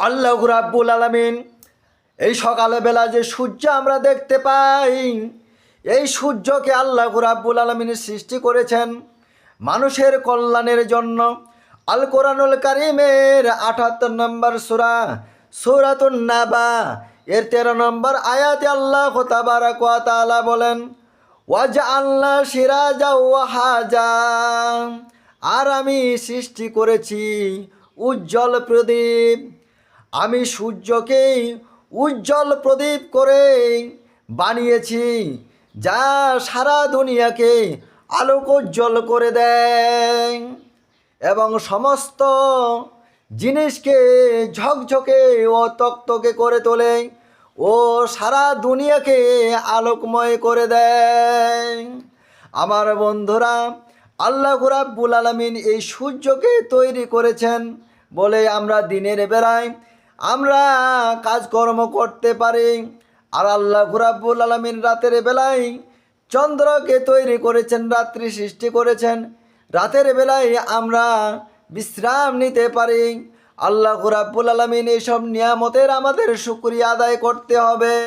আল্লাহ রাব্বুল আলামিন, এই সকালে বেলা যে সূর্য আমরা দেখতে পাই, এই সূর্যকে আল্লাহ রাব্বুল আলমিনের সৃষ্টি করেছেন মানুষের কল্যাণের জন্য। আল কোরআনুল কারিমের আঠাত্তর নম্বর সুরা, সুরাতুন নাবা, এর তেরো নম্বর আয়াতে আল্লাহ তাআলা বলেন ওয়াজ আল্লাহ সিরাজা ওয়াহাজা আর আমি সৃষ্টি করেছি উজ্জ্বল প্রদীপ। আমি সূর্যকে উজ্জ্বল প্রদীপ করে বানিয়েছি, যা সারা দুনিয়াকে আলোকোজ্জ্বল করে দেয় এবং সমস্ত জিনিসকে ঝকঝকে ও তকতকে করে তোলে ও সারা দুনিয়াকে আলোকময় করে দেয়। আমার বন্ধুরা, আল্লাহ রাব্বুল আলমিন এই সূর্যকে তৈরি করেছেন বলে আমরা দিনের বেলায় আমরা কাজকর্ম করতে পারি। আর আল্লাহ ঘুরাবুল আলমিন রাতের বেলায় চন্দ্রকে তৈরি করেছেন, রাত্রি সৃষ্টি করেছেন। রাতের বেলায় আমরা বিশ্রাম নিতে পারি। আল্লাহ রাব্বুল আলমিন এইসব নিয়ামতের আমাদের সুক্রিয়া আদায় করতে হবে।